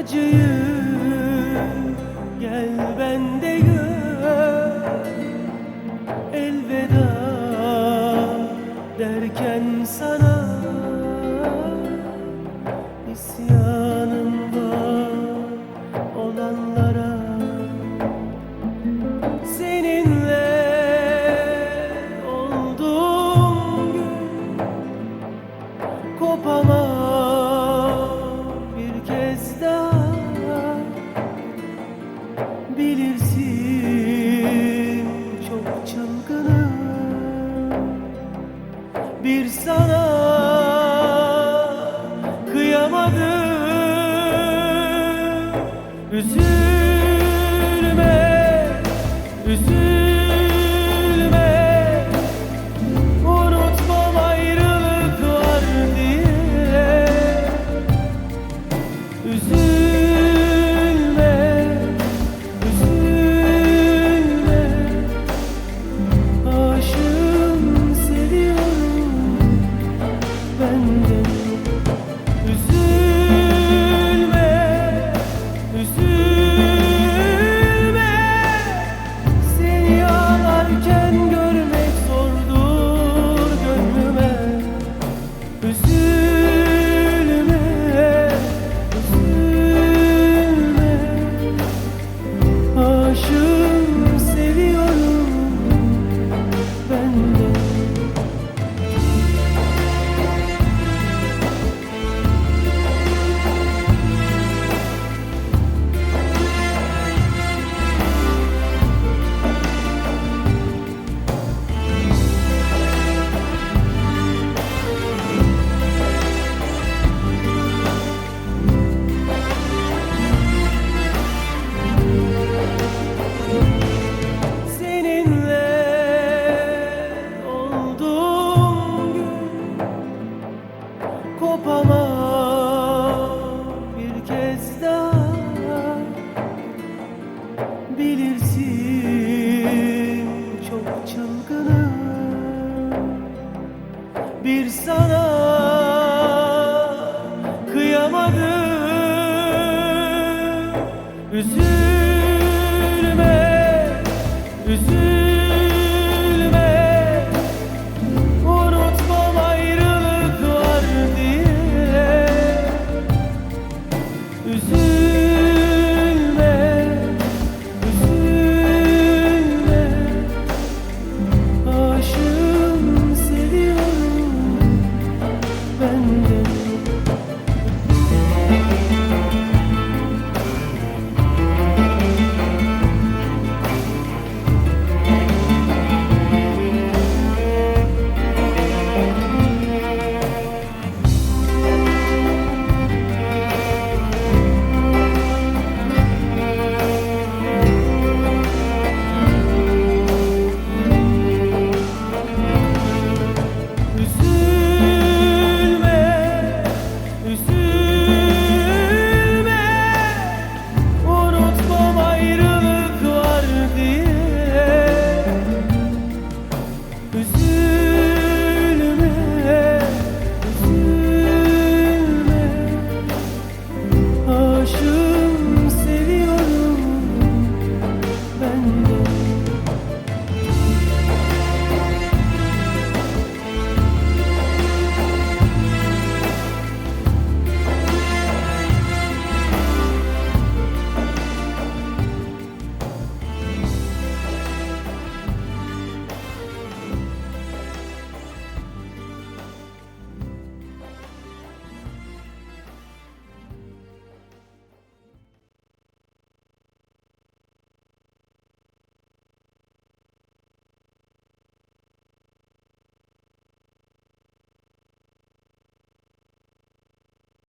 acıyı Gel bende gör. Elveda derken sana isyanım var olanlara. Seninle olduğum gün kopamam. bir sana kıyamadım. Üzülme, üzülme. bana çok çılgınım. Bir sana kıyamadım. Üzül üzül.